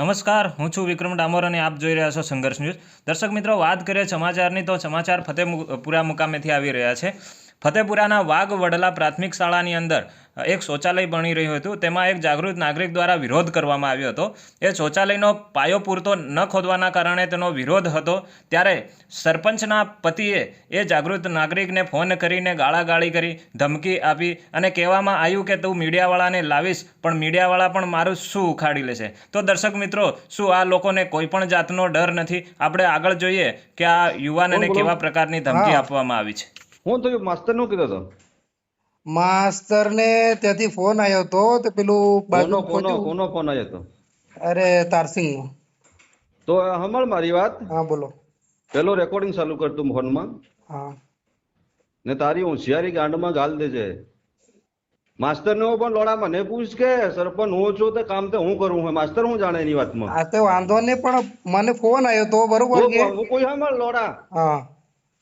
નમસ્કાર, હું છું વિક્રમ ડામોર અને આપ જોઈ રહ્યા છો સંઘર્ષ ન્યૂઝ. દર્શક મિત્રો, વાત કરીએ સમાચારની તો સમાચાર ફતેપુરા મુકામેથી આવી રહ્યા છે. ફતેપુરાના વાઘ વડલા પ્રાથમિક શાળાની અંદર એક શૌચાલય બની રહ્યું હતું. તેમાં એક જાગૃત નાગરિક દ્વારા વિરોધ કરવામાં આવ્યો હતો. એ શૌચાલયનો પાયો પૂરતો ન ખોદવાના કારણે તેનો વિરોધ હતો. ત્યારે સરપંચના પતિએ એ જાગૃત નાગરિકને ફોન કરીને ગાળાગાળી કરી ધમકી આપી અને કહેવામાં આવ્યું કે તું મીડિયાવાળાને લાવીશ પણ મીડિયાવાળા પણ મારું શું ઉખાડી લેશે? તો દર્શક મિત્રો શું આ લોકોને કોઈ પણ જાતનો ડર નથી? આપણે આગળ જોઈએ કે આ યુવાનને કેવા પ્રકારની ધમકી આપવામાં આવી છે. હું તો માસ્તરનું કીધું હતો. માસ્તર ને ત્યાંથી ફોન આવ્યો હતો તો પેલું કોનો કોનો કોનો ફોન આવ્યો હતો અરે તારસિંગ નો તો હમળ મારી વાત? હા બોલો. પેલો રેકોર્ડિંગ ચાલુ કર તું ફોનમાં. હા. ને તારી હોશિયારી ગાંડમાં ગાલ દેજે. માસ્ટર ને પણ લોડા મને પૂછ કે સરપંચ હું છું તો કામ તો હું કરું હું માસ્તર હું જાણે એની વાતમાં? આ તો વાંધો નહીં પણ મને ફોન આવ્યો તો બરોબર કોઈ હમળ લોડા? હા.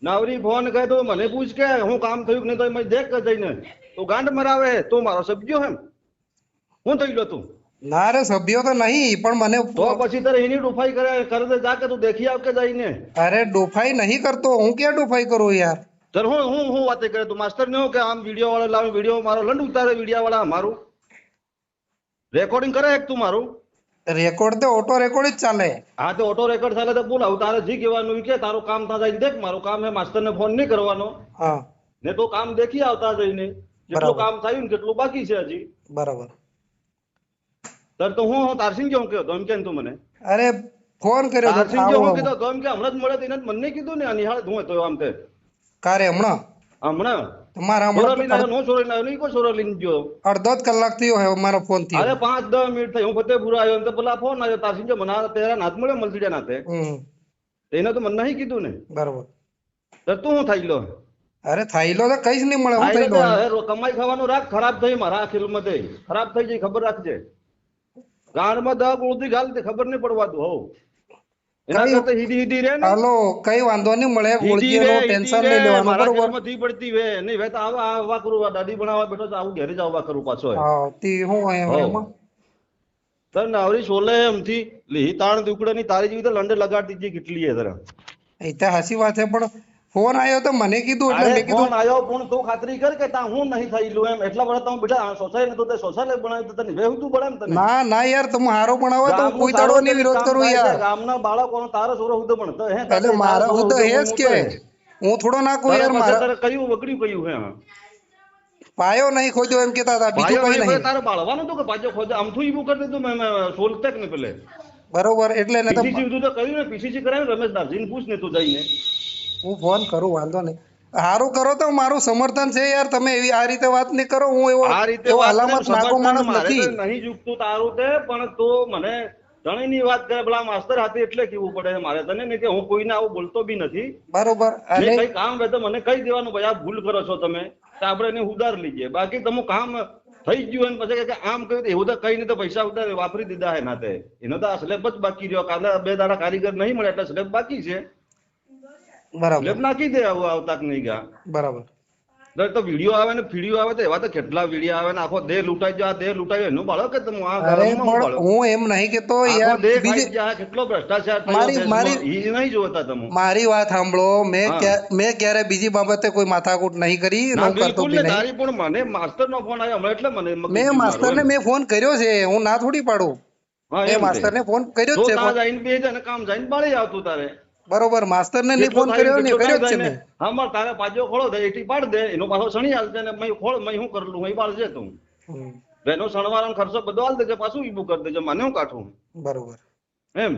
નાવરી ફોન કહે તો મને પૂછ કે હું કામ થયું કે નહીં તો એમ દેખ કે જઈને. તો ગાંઠ મરાવે તો મારો સભ્યો એમ હું થઈ ગયો તું. ના રે સભ્યો તો નહીં પણ મને તો પછી તારે એની ડોફાઈ કરે કરે તો જા કે તું દેખી આવ કે જઈને. અરે ડોફાઈ નહીં કરતો હું ક્યાં ડોફાઈ કરું યાર? તર હું હું હું વાતે કરે તું માસ્ટર ને કે આમ વીડિયો વાળો લાવ વીડિયો મારો લંડ ઉતારે વિડિયો વાળા મારું. રેકોર્ડિંગ કરે એક તું મારું. રેકોર્ડ તો ઓટો રેકોર્ડ જ ચાલે. હા તો ઓટો રેકોર્ડ ચાલે તો બોલ તારે જી કહેવાનું કે તારું કામ થા જઈને દેખ મારું કામ હે માસ્ટર ને ફોન નહીં કરવાનો. હા. ને તો કામ દેખી આવતા જઈને જેટલું કામ થયું ને કેટલું બાકી છે હજી. બરાબર. તર તો હું હું તારસિંહ કેમ કહેતો એમ કેમ તું મને? અરે ફોન કર્યો તારસિંહ કેમ. કીધો? તો એમ કે હમણાં જ મળે તો એને મને કીધું ને નિહાળ હું તો આમ તે કારે હમણાં? હમણાં? તમારા નો ગયો. અડધો જ કલાક થયો હે મારો ફોન થયો. અરે પાંચ દસ મિનિટ થઈ હું ફતેપુરા આવ્યો તો પેલા ફોન આવ્યો તારસિંહ મને આ તેરા નાથ મળ્યો મલસીડા નાથે એને તો મને નહીં કીધું ને. બરાબર. તો તું હું થઈ લો અરે થયેલો તો કઈ જ નહીં મળે હું થઈ લો કમાઈ ખાવાનું રાખ ખરાબ થઈ મારા આ ખેલમાં થઈ. ખરાબ થઈ જાય ખબર રાખજે. ગાંડમાં દહ ગુળથી ગાલ તે ખબર નહીં પડવા દઉં હોવ. હાલો કઈ વાંધો નહીં મળે હીધી ટેન્શન નહીં લેવાનું બરોબર? ધી પડતી વે નહીં વે તો આવા આવા કરું દાદી બનાવવા બેઠો તો આવું ઘેરે જ આવવા કરું પાછો હા તી હું એમાં? તર નાવરી છોલે એમથી લીહી તાણ દુકડે ની તારી જેવી તો લંડે લગાડતી કેટલી હે તરા એ તો હાચી વાત છે પણ ફોન આવ્યો તો મને કીધું એટલે મેં કીધું ફોન આવ્યો પણ તું ખાતરી કર કે તા હું નહીં થઈલું એમ. એટલા બધા તમે બેટા સોસાયટી તો તે સોસાયટી બનાવી તો તને વેહતું પડે ને તને. ના ના યાર તમે હારો પણ તો કોઈ તારું નહીં વિરોધ કરું યાર. ગામના બાળકોનો તારો સોરો હું તો પણ તો હે એટલે મારા હું તો હે જ કે હું થોડો ના કહું યાર મારા તારે કયું વગડ્યું કયું હે? પાયો નહીં ખોજો એમ કેતા હતા બીજું કઈ નહીં તારે બાળવાનું હતું કે પાજો ખોજો આમ થું ઈબુ કરી દીધું મેં સોલતેક ને પેલે. બરોબર એટલે ને તો પીસીસી તો કર્યું ને પીસીસી કરાવ્યું રમેશ દાસજીને પૂછ ને તું જઈને. હું ફોન કરું વાંધો નહીં. હારું કરો તો મારું સમર્થન છે યાર તમે એવી આ રીતે વાત નહીં કરો હું એવો આ રીતે હલામત નાખો માણસ નથી. નહીં ઝૂકતું તારું તે પણ તો મને ઘણીની વાત કરે પેલા માસ્તર હાથે એટલે કેવું પડે છે મારે તને નહીં કે હું કોઈને આવું બોલતો બી નથી. બરોબર. અને કઈ કામ હોય તો મને કહી દેવાનું ભાઈ આ ભૂલ કરો છો તમે તો આપણે એને ઉધાર લઈએ. બાકી તમે કામ થઈ ગયું હોય પછી કે આમ કહ્યું એવું તો કઈ નહીં તો પૈસા ઉધાર વાપરી દીધા હે નાતે એનો તો આ સ્લેબ જ બાકી રહ્યો કાલે બે દાડા કારીગર નહીં મળે એટલે સ્લેબ બાકી છે. બરાબર. નાખી દે આવું આવતા નહીં ગયા બરાબર. દર તો વીડિયો આવે ને ફીડીઓ આવે તો એવા તો કેટલા વીડિયો આવે ને આખો દેહ લૂંટાઈ જાય આ દેહ લૂંટાઈ એનું બાળક કે તમે આ અરે ગરમમાં હું પણ હું એમ નહીં કેતો યાર દેહ બીજી ખાઈ જાય કેટલો ભ્રષ્ટાચાર મારી- મારી- ઈ નહીં જોતા તમે. મારી વાત સાંભળો મેં. મેં ક્યારે બીજી બાબતે કોઈ માથાકૂટ નહીં કરી ને કરતો બી નહીં તારી પણ મને માસ્ટર નો ફોન આવ્યો હમણાં એટલે મને મેં મારો માસ્તરને મેં ફોન કર્યો છે હું ના થોડી પાડું. મેં ને ફોન કર્યો જ છે ને કામ જઈને બાળી આવતું તારે. બરોબર માસ્તરને ને ફોન કર્યો ને કર્યો છે મેં હા માર તારે પાજો ખોળો દે એટી પાડ દે એનો પાછો સણી હાલશે ને મય ખોળ મય હું કરલું મય પાડજે તું. એનો બેનો સણવાળાનો ખર્ચો બધો આલ દેજે પાછું ઈબુ કરી દેજે મને હું કાઠું બરોબર. એમ?